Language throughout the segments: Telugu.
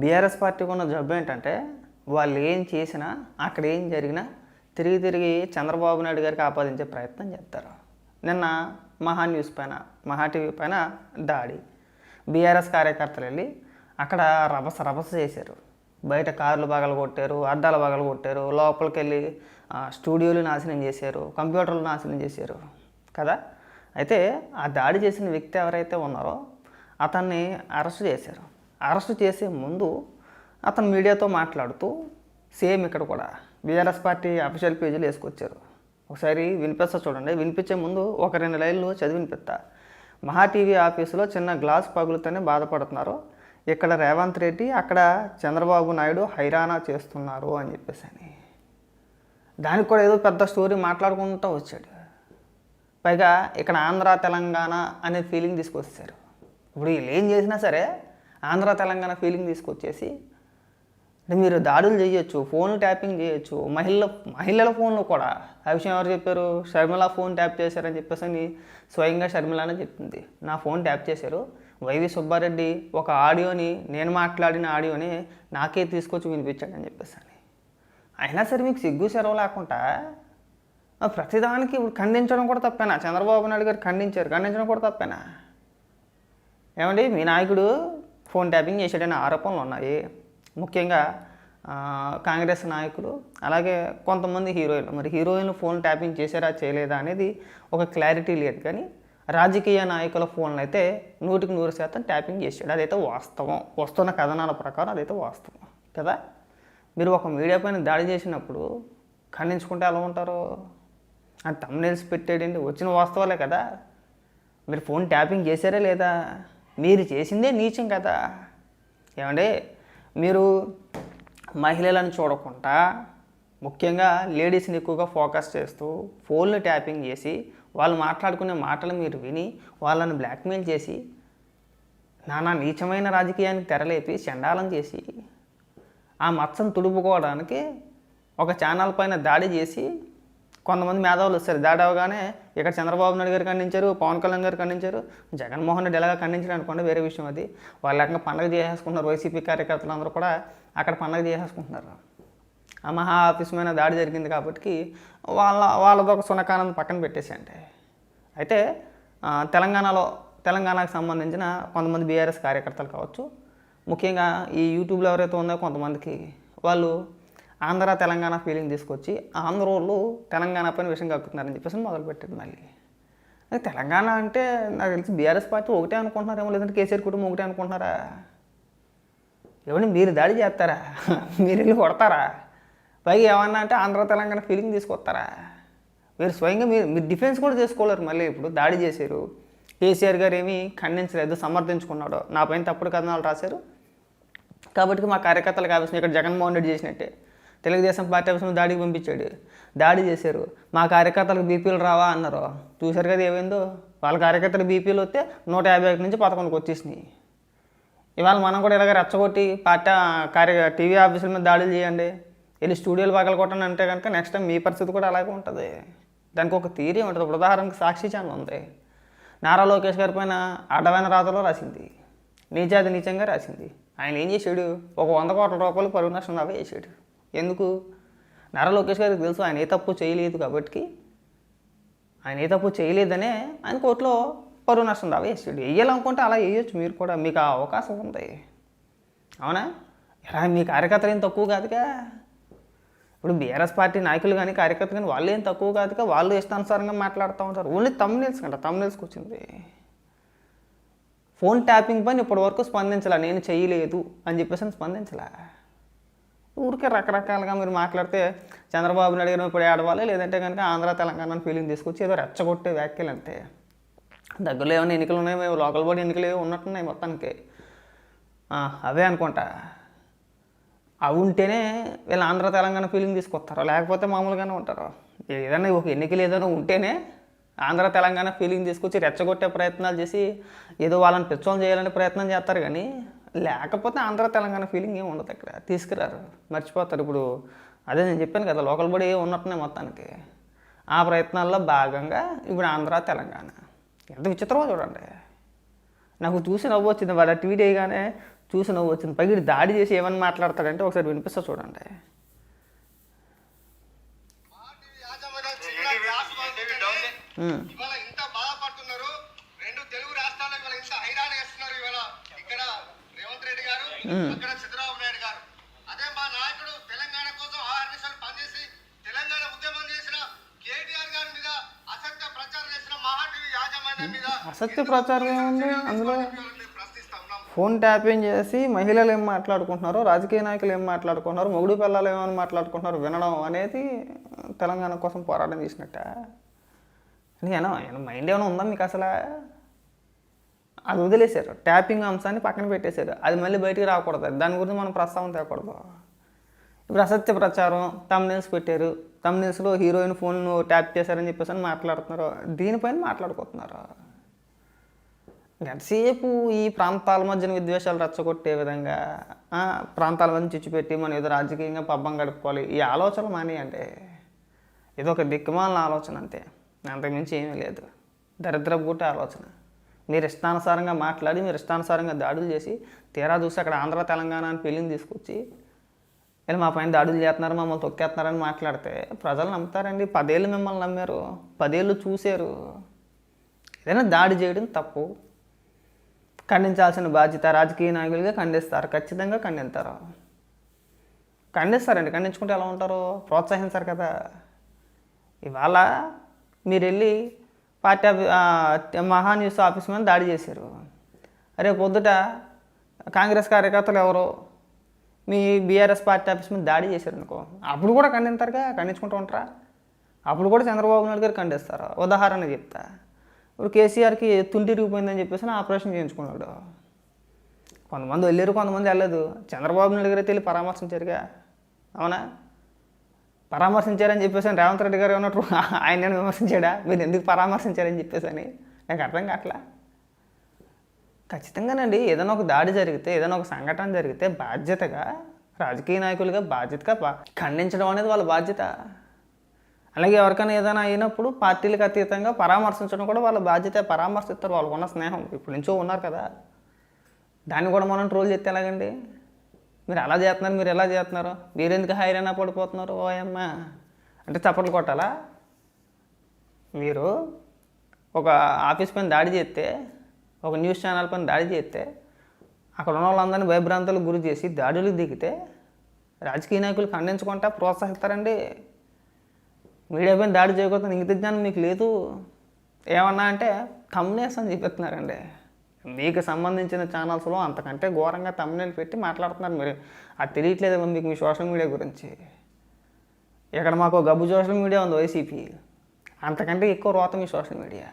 బీఆర్ఎస్ పార్టీకి ఉన్న జబ్బు ఏంటంటే వాళ్ళు ఏం చేసినా అక్కడ ఏం జరిగినా తిరిగి తిరిగి చంద్రబాబు నాయుడు గారికి ఆపాదించే ప్రయత్నం చేస్తారు. నిన్న మహా న్యూస్ పైన మహా టీవీ పైన దాడి. బీఆర్ఎస్ కార్యకర్తలు వెళ్ళి అక్కడ రభస రభస చేశారు. బయట కార్లు పగలు కొట్టారు అద్దాలు పగలు కొట్టారు లోపలికి వెళ్ళి స్టూడియోలు నాశనం చేశారు కంప్యూటర్లు నాశనం చేశారు కదా? అయితే ఆ దాడి చేసిన వ్యక్తి ఎవరైతే ఉన్నారో అతన్ని అరెస్ట్ చేశారు. అరెస్ట్ చేసే ముందు అతను మీడియాతో మాట్లాడుతూ సేమ్ ఇక్కడ కూడా బీఆర్ఎస్ పార్టీ అఫీషియల్ పేజీలు వేసుకొచ్చారు. ఒకసారి వినిపిస్తా చూడండి. వినిపించే ముందు ఒక రెండు లైన్లు చదివి వినిపిస్తా. మహా టీవీ ఆఫీసులో చిన్న గ్లాస్ పగులుతోనే బాధపడుతున్నారు. ఇక్కడ రేవంత్ రెడ్డి అక్కడ చంద్రబాబు నాయుడు హైరానా చేస్తున్నారు అని చెప్పేసి అని దానికి కూడా ఏదో పెద్ద స్టోరీ మాట్లాడుకుంటూ వచ్చాడు. పైగా ఇక్కడ ఆంధ్ర తెలంగాణ అనే ఫీలింగ్ తీసుకొచ్చారు. ఇప్పుడు వీళ్ళు ఏం చేసినా సరే ఆంధ్ర తెలంగాణ ఫీలింగ్ తీసుకొచ్చేసి అంటే మీరు దాడులు చేయొచ్చు ఫోన్ ట్యాపింగ్ చేయొచ్చు మహిళల మహిళల ఫోన్లు కూడా. ఆ విషయం ఎవరు చెప్పారు? షర్మిల ఫోన్ ట్యాప్ చేశారని చెప్పేసి స్వయంగా షర్మిలానే చెప్తుంది నా ఫోన్ ట్యాప్ చేశారు. వైవి సుబ్బారెడ్డి ఒక ఆడియోని నేను మాట్లాడిన ఆడియోని నాకే తీసుకొచ్చి వినిపించాడని చెప్పేసి అని అయినా సరే మీకు సిగ్గు సెలవు లేకుండా ప్రతిదానికి ఇప్పుడు ఖండించడం కూడా తప్పేనా? చంద్రబాబు నాయుడు గారు ఖండించారు. ఖండించడం కూడా తప్పేనా? ఏమండి మీ నాయకుడు ఫోన్ ట్యాపింగ్ చేశాడనే ఆరోపణలు ఉన్నాయి. ముఖ్యంగా కాంగ్రెస్ నాయకులు అలాగే కొంతమంది హీరోయిన్లు. మరి హీరోయిన్లు ఫోన్ ట్యాపింగ్ చేశారా చేయలేదా అనేది ఒక క్లారిటీ లేదు. కానీ రాజకీయ నాయకుల ఫోన్లు అయితే నూటికి నూరు శాతం ట్యాపింగ్ చేశాడు. అదైతే వాస్తవం. వస్తున్న కథనాల ప్రకారం అదైతే వాస్తవం. కదా? మీరు ఒక మీడియా పైన దాడి చేసినప్పుడు ఖండించుకుంటే ఎలా ఉంటారు? అది తమ్నేల్స్ పెట్టాడండి వచ్చిన వాస్తవాలే కదా. మీరు ఫోన్ ట్యాపింగ్ చేశారా లేదా? మీరు చేసిందే నీచం కదా. ఏమంటే మీరు మహిళలను చూడకుండా ముఖ్యంగా లేడీస్ని ఎక్కువగా ఫోకస్ చేస్తూ ఫోన్లు ట్యాపింగ్ చేసి వాళ్ళు మాట్లాడుకునే మాటలు మీరు విని వాళ్ళని బ్లాక్మెయిల్ చేసి నానా నీచమైన రాజకీయానికి తెరలేపి చండాలం చేసి ఆ మచ్చను తుడుపుకోవడానికి ఒక ఛానల్ పైన దాడి చేసి కొంతమంది మేధావులు వస్తారు దాడి అవగానే ఇక్కడ చంద్రబాబు నాయుడు గారు ఖండించారు పవన్ కళ్యాణ్ గారు ఖండించారు జగన్మోహన్ రెడ్డి ఎలాగ ఖండించారు అనుకోండి వేరే విషయం అది. వాళ్ళు రకంగా పండగ చేసేసుకుంటున్నారు వైసీపీ కార్యకర్తలు అందరూ కూడా అక్కడ పండగ చేసేసుకుంటున్నారు. ఆ మహా ఆఫీస్ మీద దాడి జరిగింది కాబట్టి వాళ్ళ వాళ్ళతో ఒక సునకానంద పక్కన పెట్టేసి అంటే అయితే తెలంగాణలో తెలంగాణకు సంబంధించిన కొంతమంది బీఆర్ఎస్ కార్యకర్తలు కావచ్చు ముఖ్యంగా ఈ యూట్యూబ్లో ఎవరైతే ఉందో కొంతమందికి వాళ్ళు ఆంధ్ర తెలంగాణ ఫీలింగ్ తీసుకొచ్చి ఆంధ్ర వాళ్ళు తెలంగాణ పైన విషయం కక్కుతున్నారని చెప్పేసి మొదలుపెట్టారు మళ్ళీ. అది తెలంగాణ అంటే నాకు తెలిసి బీఆర్ఎస్ పార్టీ ఒకటే అనుకుంటున్నారేమో లేదంటే కేసీఆర్ కుటుంబం ఒకటే అనుకుంటున్నారా? ఏమండి మీరు దాడి చేస్తారా? మీరు వెళ్ళి కొడతారా? పైగా ఏమన్నా అంటే ఆంధ్ర తెలంగాణ ఫీలింగ్ తీసుకొస్తారా? మీరు స్వయంగా మీరు మీరు డిఫెన్స్ కూడా చేసుకోలేరు మళ్ళీ ఇప్పుడు దాడి చేశారు. కేసీఆర్ గారు ఏమీ ఖండించలేదు సమర్థించుకున్నాడు. నా పైన తప్పుడు కథనాలు రాశారు. కాబట్టి మా కార్యకర్తలకు కావాల్సిన ఇక్కడ జగన్మోహన్ రెడ్డి చేసినట్టే. తెలుగుదేశం పార్టీ ఆఫీస్ దాడికి పంపించాడు. దాడి చేశారు. మా కార్యకర్తలకు బీపీలు రావా అన్నారు. చూశారు కదా ఏమైందో? వాళ్ళ కార్యకర్తలు బీపీలు వస్తే నూట యాభై ఒకటి నుంచి పదకొండుకి వచ్చేసినాయి. ఇవాళ మనం కూడా ఇలాగ రెచ్చగొట్టి పార్టీ కార్య టీవీ ఆఫీసుల మీద దాడులు చేయండి. వెళ్ళి స్టూడియోలు పగల కొట్టండి అంటే కనుక నెక్స్ట్ టైం మీ పరిస్థితి కూడా అలాగే ఉంటుంది. దానికి ఒక థీరీ ఉంటుంది. ఉదాహరణకు సాక్షి ఛానల్ ఉంది. నారా లోకేష్ గారి పైన అడ్డమైన రాతలో రాసింది. నీచాది నీచంగా రాసింది. ఆయన ఏం చేశాడు? ఒక వంద కోట్ల రూపాయలు పరువు నష్టం దాకా చేశాడు. ఎందుకు? నారా లోకేష్ గారికి తెలుసు ఆయన ఏ తప్పు చేయలేదు కాబట్టి ఆయన ఏ తప్పు చేయలేదనే ఆయన కోర్టులో పరువు నష్టం దావా వేసాడు. వేయాలనుకుంటే అలా వేయొచ్చు మీరు కూడా మీకు ఆ అవకాశం ఉంది. అవునా? ఎలా మీ కార్యకర్తలు ఏం తక్కువ కాదుగా? ఇప్పుడు బీఆర్ఎస్ పార్టీ నాయకులు కానీ కార్యకర్తలు కానీ వాళ్ళు ఏం తక్కువ కాదుగా? వాళ్ళు ఇష్టానుసారంగా మాట్లాడుతూ ఉంటారు. ఓన్లీ తమ్నేల్స్ కంట తమ్నేల్స్కి వచ్చింది. ఫోన్ ట్యాపింగ్ పైన ఇప్పటి వరకు స్పందించలా. నేను చేయలేదు అని చెప్పేసి అని స్పందించలా. ఊరికే రకరకాలుగా మీరు మాట్లాడితే చంద్రబాబు నాయుడు గారు ఇప్పుడు ఏడవాలి లేదంటే కనుక ఆంధ్ర తెలంగాణ ఫీలింగ్ తీసుకొచ్చి ఏదో రెచ్చగొట్టే వ్యాఖ్యలు అంతే. దగ్గరలో ఏమైనా ఎన్నికలు ఉన్నాయి మేము లోకల్ బోర్డు ఎన్నికలు ఏమి ఉన్నట్టున్నాయి మొత్తానికి. అవే అనుకుంటా. అవి ఉంటేనే వీళ్ళు ఆంధ్ర తెలంగాణ ఫీలింగ్ తీసుకొస్తారు? లేకపోతే మామూలుగానే ఉంటారు? ఏదైనా ఒక ఎన్నికలు ఏదైనా ఉంటేనే ఆంధ్ర తెలంగాణ ఫీలింగ్ తీసుకొచ్చి రెచ్చగొట్టే ప్రయత్నాలు చేసి ఏదో వాళ్ళని పిచ్చోళ్ళు చేయాలనే ప్రయత్నం చేస్తారు కానీ లేకపోతే ఆంధ్ర తెలంగాణ ఫీలింగ్ ఏమి ఉండదు ఇక్కడ తీసుకురారు. మర్చిపోతారు. ఇప్పుడు అదే నేను చెప్పాను కదా లోకల్ బాడీ ఏ ఉన్నట్టున్నాయి మొత్తానికి. ఆ ప్రయత్నాల్లో భాగంగా ఇప్పుడు ఆంధ్ర తెలంగాణ. ఎంత విచిత్రమో చూడండి. నాకు చూసి నవ్వు వచ్చింది. వాళ్ళ ట్వీట్ వేయగానే చూసి నవ్వు వచ్చింది. ఈడు దాడి చేసి ఏమని మాట్లాడతాడంటే ఒకసారి వినిపిస్తా చూడండి. ఇవాళ ఇంత బాధపడుతున్నారు రెండు తెలుగు రాష్ట్రాల్లో ఇవాళ ఇంత హైరాణ చేస్తున్నారు ఇవాళ ఇక్కడ రేవంత్ రెడ్డి గారు అక్కడ చంద్రబాబు నాయుడు గారు. అదే మా నాయకుడు తెలంగాణ కోసం ఆరు నిమిషాలు పనిచేసి తెలంగాణ ఉద్యమం చేసిన కేటీఆర్ గారి మీద అసత్య ప్రచారం చేసిన మహాటీవీ యాజమాన్యం మీద అసత్య ప్రచారం ఏముంది? అందులో ఫోన్ ట్యాపింగ్ చేసి మహిళలు ఏం మాట్లాడుకుంటున్నారో? రాజకీయ నాయకులు ఏం మాట్లాడుకుంటున్నారు? మొగుడు పిల్లలు ఏమని మాట్లాడుకుంటున్నారు? వినడం అనేది తెలంగాణ కోసం పోరాటం చేసినట్ట? నేను మైండ్ ఏమైనా ఉందా మీకు అసలు? అది వదిలేశారు. ట్యాపింగ్ అంశాన్ని పక్కన పెట్టేశారు. అది మళ్ళీ బయటికి రాకూడదు. దాని గురించి మనం ప్రస్తావన తేకూడదు. ఇప్పుడు అసత్య ప్రచారం తమ్నేల్స్ పెట్టారు. తమ్నేల్స్లో హీరోయిన్ ఫోన్ ట్యాప్ చేశారని చెప్పేసి అని మాట్లాడుతున్నారు. దీనిపైన మాట్లాడుకుంటున్నారు? ఎంతసేపు ఈ ప్రాంతాల మధ్యన విద్వేషాలు రెచ్చగొట్టే విధంగా ప్రాంతాల మధ్య చిచ్చుపెట్టి మనం ఏదో రాజకీయంగా పబ్బం గడుపుకోవాలి. ఈ ఆలోచనలు మానేయండి. ఇది ఒక దిక్కుమాలిన ఆలోచన అంతే. అంతకుమించి ఏమీ లేదు. దరిద్రపు గుట్ట ఆలోచన. మీరు ఇష్టానుసారంగా మాట్లాడి మీరు ఇష్టానుసారంగా దాడులు చేసి తీరా చూసి అక్కడ ఆంధ్ర తెలంగాణ అని పెళ్ళిని తీసుకొచ్చి ఇలా మా పైన దాడులు చేస్తున్నారు మమ్మల్ని తొక్కేస్తున్నారని మాట్లాడితే ప్రజలు నమ్ముతారండి. పదేళ్ళు మిమ్మల్ని నమ్మారు పదేళ్ళు చూశారు. ఏదైనా దాడి చేయడం తప్పు. ఖండించాల్సిన బాధ్యత రాజకీయ నాయకులుగా ఖండిస్తారు. ఖచ్చితంగా ఖండిస్తారు. ఖండిస్తారండి. ఖండించుకుంటే ఎలా ఉంటారు? ప్రోత్సహించారు కదా. ఇవాళ మీరు వెళ్ళి పార్టీ ఆఫీ మహా న్యూస్ ఆఫీస్ మీద దాడి చేశారు. రేపు పొద్దుట కాంగ్రెస్ కార్యకర్తలు ఎవరో మీ బీఆర్ఎస్ పార్టీ ఆఫీస్ మీద దాడి చేశారు అనుకో అప్పుడు కూడా ఖండిస్తారుగా ఖండించుకుంటూ ఉంటారా? అప్పుడు కూడా చంద్రబాబు నాయుడు గారు ఖండిస్తారు? ఉదాహరణ చెప్తా. ఇప్పుడు కేసీఆర్కి తుంటిరిగిపోయిందని చెప్పేసి ఆపరేషన్ చేయించుకున్నాడు. కొంతమంది వెళ్ళారు కొంతమంది వెళ్ళలేదు. చంద్రబాబు నాయుడు గారు అయితే వెళ్ళి పరామర్శించారుగా. అవునా? పరామర్శించారని చెప్పేసి రేవంత్ రెడ్డి గారు ఉన్నట్టు ఆయన నేను విమర్శించాడా? మీరు ఎందుకు పరామర్శించారని చెప్పేసి అని నాకు అర్థం కావట్లా. ఖచ్చితంగానండి ఏదైనా ఒక దాడి జరిగితే ఏదైనా ఒక సంఘటన జరిగితే బాధ్యతగా రాజకీయ నాయకులుగా బాధ్యతగా బా- ఖండించడం అనేది వాళ్ళ బాధ్యత. అలాగే ఎవరికైనా ఏదైనా అయినప్పుడు పార్టీలకు అతీతంగా పరామర్శించడం కూడా వాళ్ళ బాధ్యత పరామర్శిస్తారు. వాళ్ళకున్న స్నేహం ఇప్పుడు నుంచో ఉన్నారు కదా. దాన్ని కూడా మనం ట్రోల్ చేస్తే ఎలాగండి? మీరు అలా చేస్తున్నారు మీరు ఎలా చేస్తున్నారు. మీరు ఎందుకు హైరాణ పడిపోతున్నారు ఓయమ్మ అంటే చప్పట్లు కొట్టాలా? మీరు ఒక ఆఫీస్ పైన దాడి చేస్తే ఒక న్యూస్ ఛానల్ పైన దాడి చేస్తే అక్కడ ఉన్న వాళ్ళందరినీ భయభ్రాంతులకు గురి చేసి దాడులకు దిగితే రాజకీయ నాయకులు ఖండించుకుంటా ప్రోత్సహిస్తారండి. మీడియా పైన దాడి చేయకూడదు ఇంగిత జ్ఞానం మీకు లేదు. ఏమన్నా అంటే తమ్నేస్ అని చెప్పేస్తున్నారండి. మీకు సంబంధించిన ఛానల్స్లో అంతకంటే ఘోరంగా తమిళ పెట్టి మాట్లాడుతున్నారు మీరు. అది తెలియట్లేదు మీకు మీ సోషల్ మీడియా గురించి. ఇక్కడ మాకు గబ్బు సోషల్ మీడియా ఉంది వైసీపీ అంతకంటే ఎక్కువ రోత మీ సోషల్ మీడియా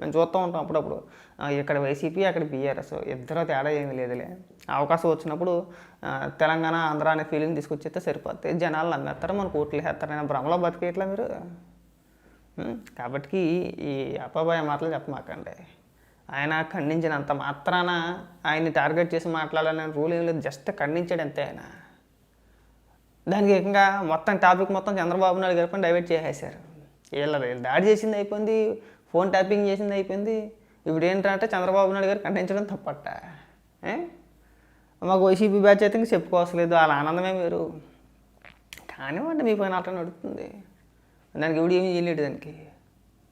మేము చూస్తూ ఉంటాం అప్పుడప్పుడు. ఇక్కడ వైసీపీ అక్కడ బీఆర్ఎస్ ఇద్దరు తేడా ఏమీ లేదులే. అవకాశం వచ్చినప్పుడు తెలంగాణ ఆంధ్ర అనే ఫీలింగ్ తీసుకొచ్చేస్తే సరిపోతే జనాలు నమ్మేస్తారు మన కోట్లు వేస్తారనే భ్రమలో బతికేట్లా మీరు? కాబట్టి ఈ అప్పబాయ మాటలు చెప్పమాకండి. ఆయన ఖండించినంత మాత్రాన ఆయన్ని టార్గెట్ చేసి మాట్లాడాలనే రూల్ ఏం లేదు. జస్ట్ ఖండించాడు అంతే ఆయన. దానికి ఏకంగా మొత్తం టాపిక్ మొత్తం చంద్రబాబు నాయుడు గారి పైన డైవర్ట్ చేసేసారు. వీళ్ళ వీళ్ళు దాడి చేసింది అయిపోయింది ఫోన్ ట్యాపింగ్ చేసింది అయిపోయింది. ఇప్పుడు ఏంటంటే చంద్రబాబు నాయుడు గారు ఖండించడం తప్పట. మాకు వైసీపీ బ్యాచ్ అయితే ఇంక చెప్పుకోవసలేదు. వాళ్ళ ఆనందమే మీరు కానివ్వండి మీ పైన అట్లా నడుస్తుంది దానికి ఎవడు ఏమీ చేయలేడు దానికి.